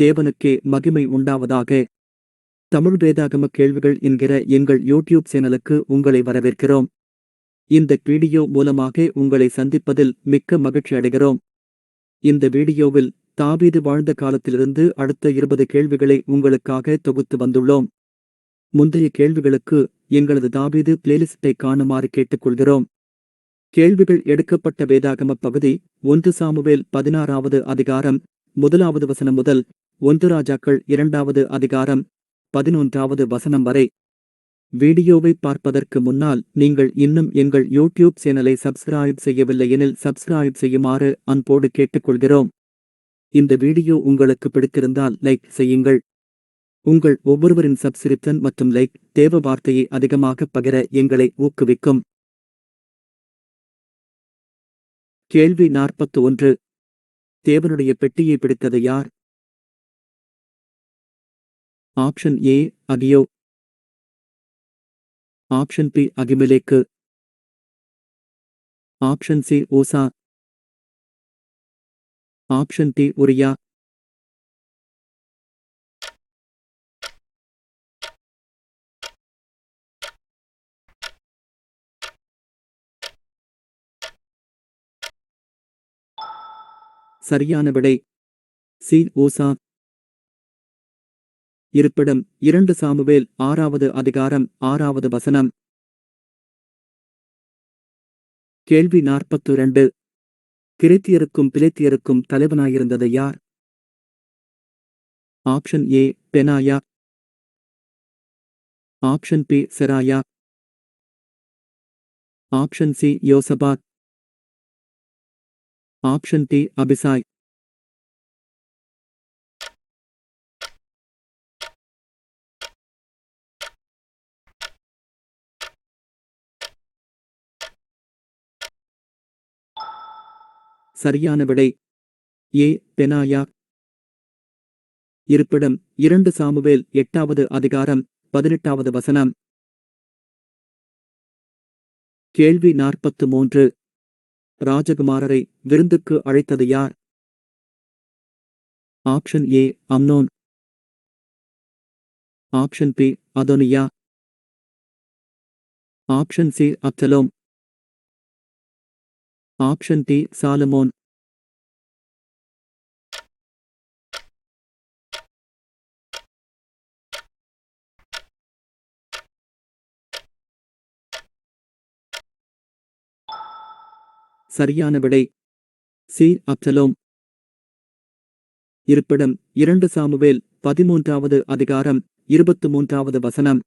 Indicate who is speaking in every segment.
Speaker 1: தேவனுக்கே மகிமை உண்டாவதாக. தமிழ் வேதாகம கேள்விகள் என்கிற எங்கள் யூடியூப் சேனலுக்கு உங்களை வரவேற்கிறோம். இந்த வீடியோ மூலமாக உங்களை சந்திப்பதில் மிக்க மகிழ்ச்சி அடைகிறோம். இந்த வீடியோவில் தாவீது வாழ்ந்த காலத்திலிருந்து அடுத்த இருபது கேள்விகளை உங்களுக்காக தொகுத்து வந்துள்ளோம். முந்தைய கேள்விகளுக்கு எங்களது தாவீது பிளேலிஸ்டை காணுமாறு கேட்டுக்கொள்கிறோம். கேள்விகள் எடுக்கப்பட்ட வேதாகம பகுதி ஒன்று சாமுவேல் பதினாறாவது அதிகாரம் முதலாவது வசனம் முதல் ஒன்று ராஜாக்கள் இரண்டாவது அதிகாரம் பதினொன்றாவது வசனம் வரை. வீடியோவை பார்ப்பதற்கு முன்னால் நீங்கள் இன்னும் எங்கள் யூடியூப் சேனலை சப்ஸ்கிரைப் செய்யவில்லை எனில் சப்ஸ்கிரைப் செய்யுமாறு அன்போடு கேட்டுக்கொள்கிறோம். இந்த வீடியோ உங்களுக்கு பிடித்திருந்தால் லைக் செய்யுங்கள். உங்கள் ஒவ்வொருவரின் சப்ஸ்கிரிப்ஷன் மற்றும் லைக் தேவ வார்த்தையை அதிகமாக பகிர எங்களை ஊக்குவிக்கும். கேள்வி நாற்பத்து ஒன்று தேவனுடைய பெட்டியை பிடித்தது யார்? Option A Ahio option B அகிமிலேக்கு option C Uzzah option D Uriah சரியான விடை. சி ஓசா இருப்பிடம் இரண்டு சாமுவேல் ஆறாவது அதிகாரம் ஆறாவது வசனம். கேள்வி நாற்பத்து இரண்டு கிரேத்தியருக்கும் பிலேத்தியருக்கும் தலைவனாயிருந்தது யார்? Option A Benaiah. Option B Seraiah. Option C Jehoshaphat. Option D Abishai. சரியான விடை. ஏ. பெனாயா இருப்பிடம் இரண்டு சாமுவேல் எட்டாவது அதிகாரம் பதினெட்டாவது வசனம். கேள்வி நாற்பத்து மூன்று. ராஜகுமாரரை விருந்துக்கு அழைத்தது யார்? Option A. Amnon. Option B. Adonijah. Option C. Absalom. Option D சாலமோன். சரியான விடை. சி அப்சலோம். இருப்பிடம் இரண்டு சாமுவேல் பதிமூன்றாவது அதிகாரம் இருபத்து மூன்றாவது வசனம்.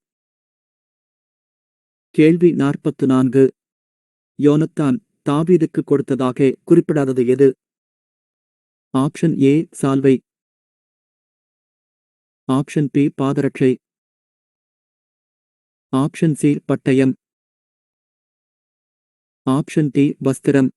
Speaker 1: கேள்வி நாற்பத்து நான்கு. யோனத்தான் தாவீதுக்கு கொடுத்ததாக குறிப்பிடாதது எது? ஆப்ஷன் ஏ சால்வை. ஆப்ஷன் பி பாதரட்சை. ஆப்ஷன் சி பட்டயம். ஆப்ஷன் டி வஸ்திரம்.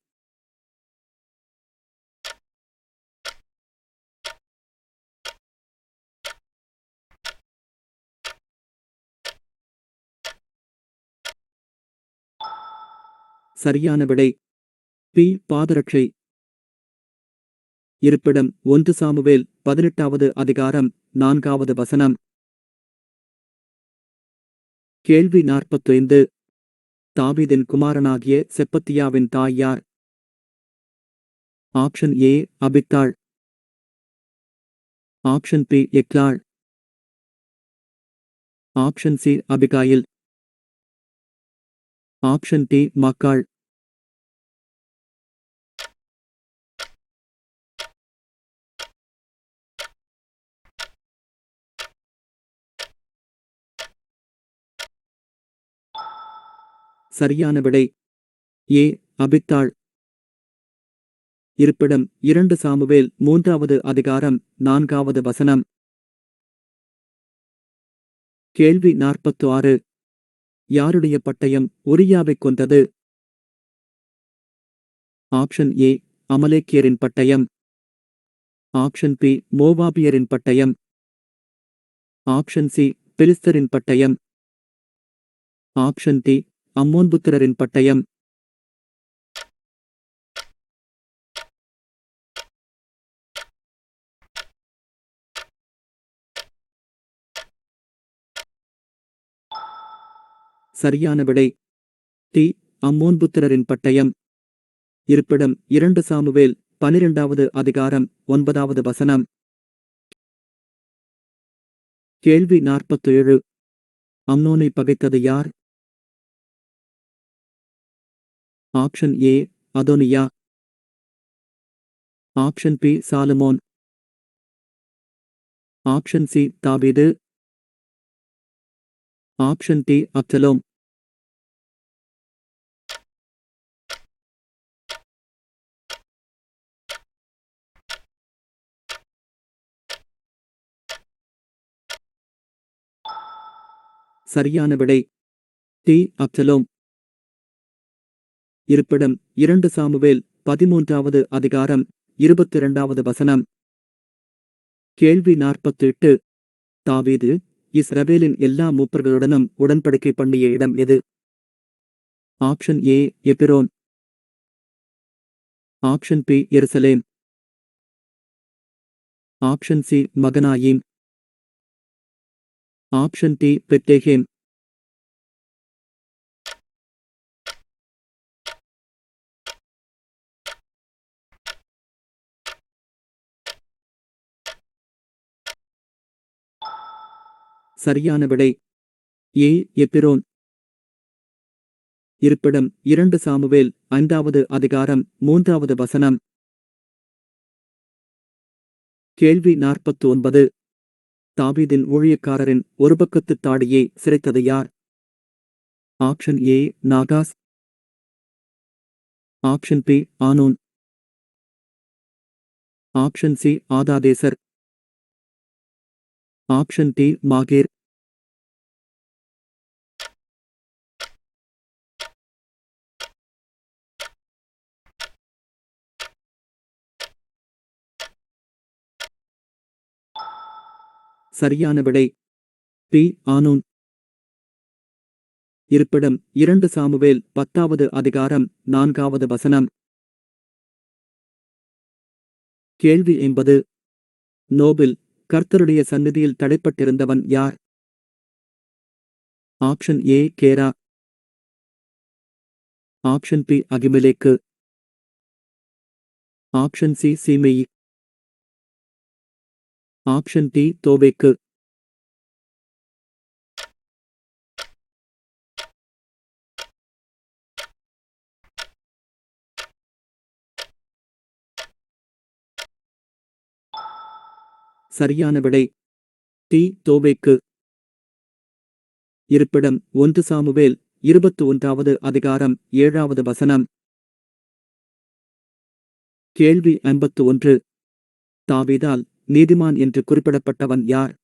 Speaker 1: சரியான விடை. பி. பாதரட்சை. இருப்பிடம் ஒன்று சாமுவேல் பதினெட்டாவது அதிகாரம் நான்காவது வசனம். கேள்வி நாற்பத்தைந்து. தாவீதின் குமாரனாகிய செப்பத்தியாவின் தாய் யார்? Option A. அபித்தாள். Option B. எக்லாள். Option C. Abigail. Option D மக்காள் சரியான விடை. ஏ அபித்தாள். இருப்பிடம் இரண்டு சாமுவேல் மூன்றாவது அதிகாரம் நான்காவது வசனம். கேள்வி நாற்பத்து ஆறு யாருடைய பட்டயம் உரியாவைக் கொண்டது ஆப்ஷன் ஏ அமலேக்கியரின் பட்டயம். ஆப்ஷன் பி மோவாபியரின் பட்டயம். ஆப்ஷன் சி பெலிஸ்தரின் பட்டயம். ஆப்ஷன் டி அம்மோன்புத்திரரின் பட்டயம். சரியான விடை. டி. அம்மோன் புத்திரரின் பட்டயம். இருப்பிடம் இரண்டு சாமுவேல் பனிரெண்டாவது அதிகாரம் ஒன்பதாவது வசனம். கேள்வி நாற்பத்தி ஏழு அம்னோனை பகைத்தது யார்? ஆப்ஷன் ஏ அதோனியா. ஆப்ஷன் பி சாலமோன். ஆப்ஷன் சி தாவீது. ஆப்ஷன் டி அப்சலோம். சரியான விடை. டி அப்சலோம். இருப்பிடம் இரண்டு சாமுவேல் பதிமூன்றாவது அதிகாரம் இருபத்தி இரண்டாவது வசனம். கேள்வி நாற்பத்தி எட்டு தாவீது இஸ்ரவேலின் எல்லா மூப்பர்களுடனும் உடன்படிக்கை பண்ணிய இடம் எது? ஆப்ஷன் ஏ எபிரோன். ஆப்ஷன் பி எருசலேம். ஆப்ஷன் சி மகனாயீம். ஆப்ஷன் டி பெட்டேகேம் சரியான விடை. ஏ எப்பிரோன்? இருப்பிடம் இரண்டு சாமுவேல் ஐந்தாவது அதிகாரம் மூன்றாவது வசனம். கேள்வி நாற்பத்து ஒன்பது தாவீதின் ஊழியக்காரரின் ஒரு பக்கத்து தாடியை சிரைத்தது யார்? ஆப்ஷன் ஏ நாகாஸ். ஆப்ஷன் பி ஆனோன். ஆப்ஷன் சி ஆதாதேசர். ஆப்ஷன் டி மாகேர். சரியான விடை. பி. ஆனூன். இருப்பிடம் இரண்டு சாமுவேல் பத்தாவது அதிகாரம் நான்காவது வசனம். கேள்வி என்பது நோபில் கர்த்தருடைய சந்நிதியில் தடைப்பட்டிருந்தவன் யார்? ஆப்ஷன் ஏ கேரா. ஆப்ஷன் பி அகிமிலேக்கு. ஆப்ஷன் சி சீமெயி. ஆப்ஷன் டி தோவேக்கு. சரியான விடை. டி தோவேக்கு. இருப்பிடம் ஒன்று சாமுவேல் இருபத்து ஒன்றாவது அதிகாரம் ஏழாவது வசனம். கேள்வி ஐம்பத்து ஒன்று தாவிதால் நீதிமான் என்று குறிப்பிடப்பட்டவன் யார்?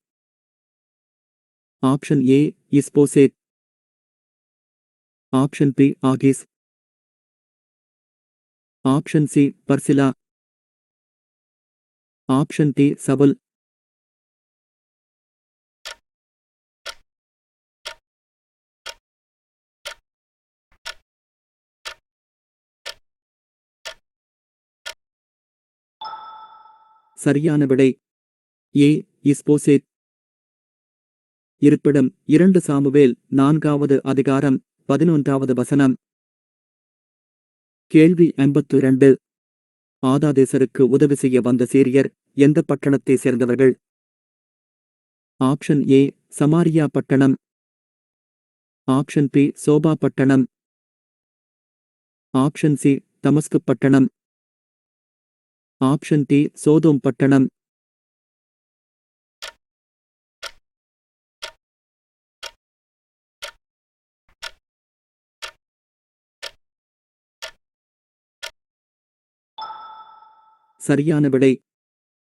Speaker 1: ஆப்ஷன் ஏ இஸ்போசேத். ஆப்ஷன் பி ஆகிஸ். ஆப்ஷன் சி பர்சிலா. ஆப்ஷன் டி சபுல். சரியான விடை. ஏ இஸ்போசேத். இருப்பிடம் இரண்டு சாமுவேல் நான்காவது அதிகாரம் பதினொன்றாவது வசனம். கேள்வி ஐம்பத்து இரண்டு. ஆதாதேசருக்கு உதவி செய்ய வந்த சீரியர் எந்த பட்டணத்தை சேர்ந்தவர்கள்? ஆப்ஷன் ஏ சமாரியா பட்டணம். ஆப்ஷன் பி சோபா பட்டணம். ஆப்ஷன் சி தமஸ்கு பட்டணம். ஆப்ஷன் டி சோதோம் பட்டணம். சரியான விடை.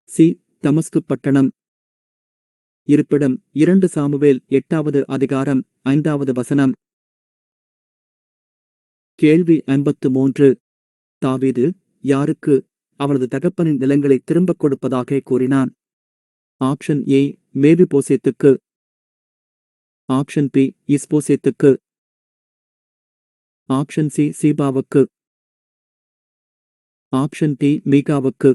Speaker 1: சி தமஸ்கு பட்டணம். இருப்பிடம் இரண்டு சாமுவேல் எட்டாவது அதிகாரம் ஐந்தாவது வசனம். கேள்வி ஐம்பத்து மூன்று. தாவீது யாருக்கு அவளது தகப்பனின் நிலங்களை திரும்பக் கொடுப்பதாக கூறினான். ஆப்ஷன் ஏ மேபி போசேத்துக்கு ஆப்ஷன் பி இஸ்போசேத்துக்கு. ஆப்ஷன் சி சீபாவுக்கு. ஆப்ஷன் டி மீகாவுக்கு.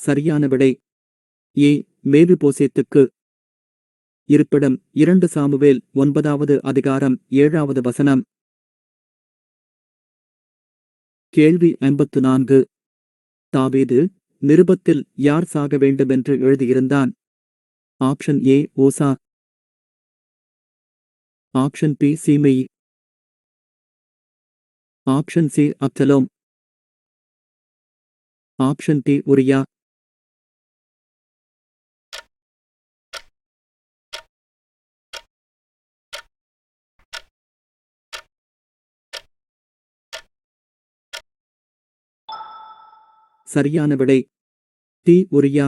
Speaker 1: சரியான விடை. ஏ. மேவிபோசேத்துக்கு. இருப்பிடம் இரண்டு சாமுவேல் ஒன்பதாவது அதிகாரம் ஏழாவது வசனம். கேள்வி ஐம்பத்து நான்கு தாவீது நிருபத்தில் யார் சாக வேண்டுமென்று எழுதியிருந்தான்? ஆப்ஷன் ஏ ஓசா. ஆப்ஷன் பி சீமை. ஆப்ஷன் சி அப்சலோம். ஆப்ஷன் டி உரியா. சரியான விடை. டி. உரியா.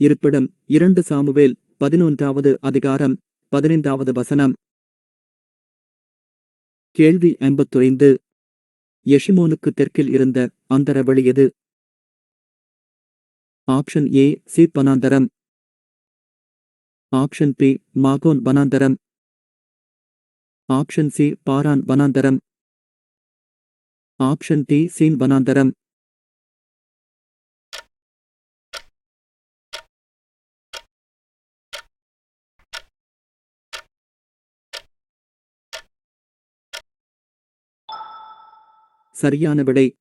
Speaker 1: இருப்பிடம் இரண்டு சாமுவேல் பதினொன்றாவது அதிகாரம் பதினைந்தாவது வசனம். கேள்வி ஐம்பத்தைந்து. எஷிமோனுக்கு தெற்கில் இருந்த அந்தரவெளி எது? ஆப்ஷன் ஏ சி பனாந்தரம் ஆப்ஷன் பி மாகோன் வனாந்தரம். ஆப்ஷன் சி பாரான் வனாந்தரம். ஆப்ஷன் டி சீன் வனாந்தரம். சரியான விடை.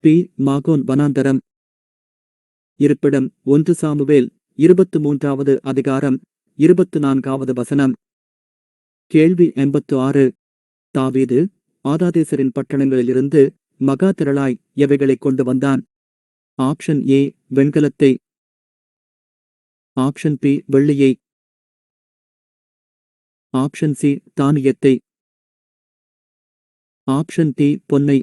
Speaker 1: பி மாகோன் வனாந்தரம். இருப்பிடம் ஒன்று சாமுவேல் இருபத்து மூன்றாவது அதிகாரம் இருபத்து நான்காவது வசனம். கேள்வி எண்பத்து ஆறு. தாவீது ஆதாதேசரின் பட்டணங்களிலிருந்து மகா திரளாய் எவைகளை கொண்டு வந்தான்? ஆப்ஷன் ஏ வெண்கலத்தை. ஆப்ஷன் பி வெள்ளியை. ஆப்ஷன் சி தானியத்தை. ஆப்ஷன் டி பொன்னை.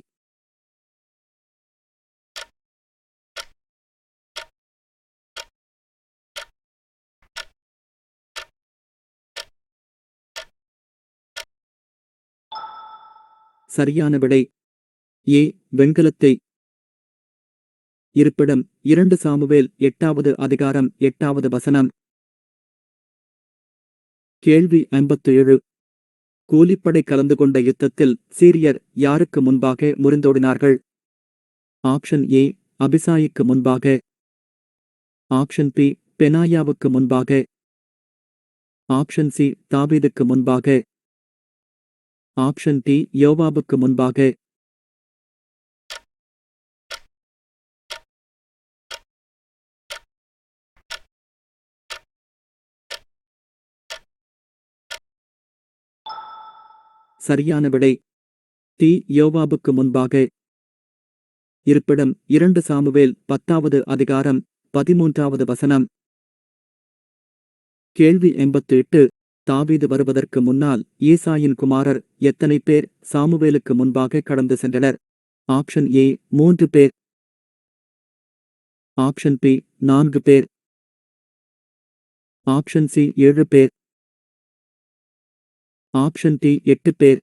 Speaker 1: சரியான விடை. ஏ வெண்கலத்தை. இருப்பிடம் இரண்டு சாமுவேல் எட்டாவது அதிகாரம் எட்டாவது வசனம். கேள்வி ஐம்பத்து ஏழு கூலிப்படை கலந்து கொண்ட யுத்தத்தில் சீரியர் யாருக்கு முன்பாக முறிந்தோடினார்கள்? ஆப்ஷன் ஏ அபிசாயிக்கு முன்பாக. ஆப்ஷன் பி பெனாயாவுக்கு முன்பாக. ஆப்ஷன் சி தாவீதுக்கு முன்பாக. ஆப்ஷன் டி யோவாபுக்கு முன்பாக. சரியான விடை. டி யோவாபுக்கு முன்பாக. இருப்பிடம் இரண்டு சாமுவேல் பத்தாவது அதிகாரம் பதிமூன்றாவது வசனம். கேள்வி எண்பத்தி எட்டு தாவீது வருவதற்கு முன்னால் ஈசாயின் குமாரர் எத்தனை பேர் சாமுவேலுக்கு முன்பாக கடந்து சென்றனர்? ஆப்ஷன் ஏ மூன்று பேர். ஆப்ஷன் பி நான்கு பேர். ஆப்ஷன் சி ஏழு பேர். ஆப்ஷன் டி எட்டு பேர்.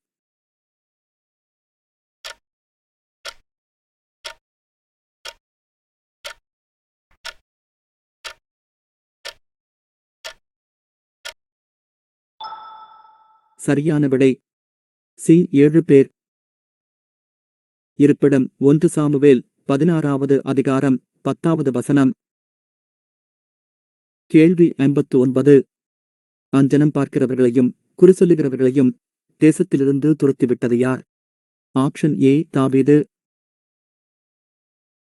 Speaker 1: சரியான விடை. சி ஏழு பேர். இருப்பிடம் ஒன்று சாமுவேல் பதினாறாவது அதிகாரம் பத்தாவது வசனம். கேள்வி ஐம்பத்து ஒன்பது அஞ்சனம் பார்க்கிறவர்களையும் குறிசொல்லுகிறவர்களையும் தேசத்திலிருந்து துரத்திவிட்டது யார்? ஆப்ஷன் ஏ தாவீது.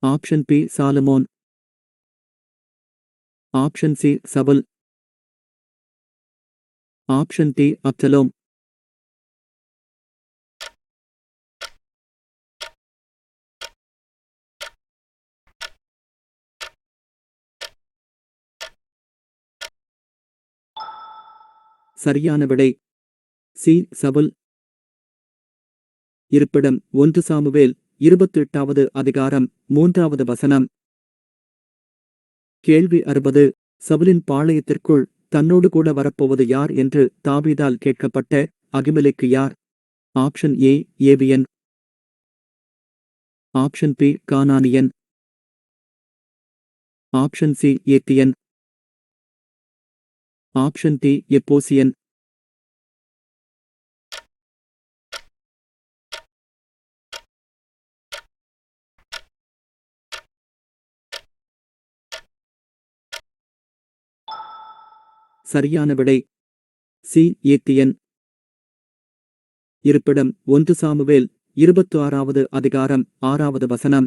Speaker 1: ஆப்ஷன் பி சாலமோன். ஆப்ஷன் சி சபல் ஆப்ஷன் டி அப்சலோம் சரியான விடை. சி சவுல். இருப்பிடம் ஒன்று சாமுவேல் இருபத்தி எட்டாவது அதிகாரம் மூன்றாவது வசனம். கேள்வி அறுபது. சவுலின் பாளையத்திற்குள் தன்னோடு கூட வரப்போவது யார் என்று தாவீதால் கேட்கப்பட்ட அகிமலைக்கு யார்? ஆப்ஷன் ஏ ஏபியன். ஆப்ஷன் பி கானானியன். ஆப்ஷன் சி ஏத்தியன். ஆப்ஷன் டி எப்போசியன். சரியான விடை. சி. ஏத்தியன். இருப்பிடம் ஒன்று சாமுவேல் இருபத்து ஆறாவது அதிகாரம் ஆறாவது வசனம்.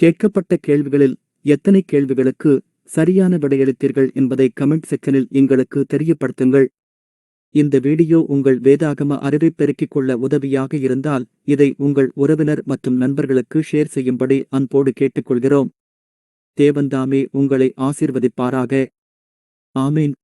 Speaker 1: கேட்கப்பட்ட கேள்விகளில் எத்தனை கேள்விகளுக்கு சரியான விடையளித்தீர்கள் என்பதை கமெண்ட் செக்ஷனில் எங்களுக்கு தெரியப்படுத்துங்கள். இந்த வீடியோ உங்கள் வேதாகம அறிவை பெருக்கிக் கொள்ள உதவியாக இருந்தால் இதை உங்கள் உறவினர் மற்றும் நண்பர்களுக்கு ஷேர் செய்யும்படி அன்போடு கேட்டுக்கொள்கிறோம். தேவன்தாமே உங்களை ஆசீர்வதிப்பாராக. ஆமீன்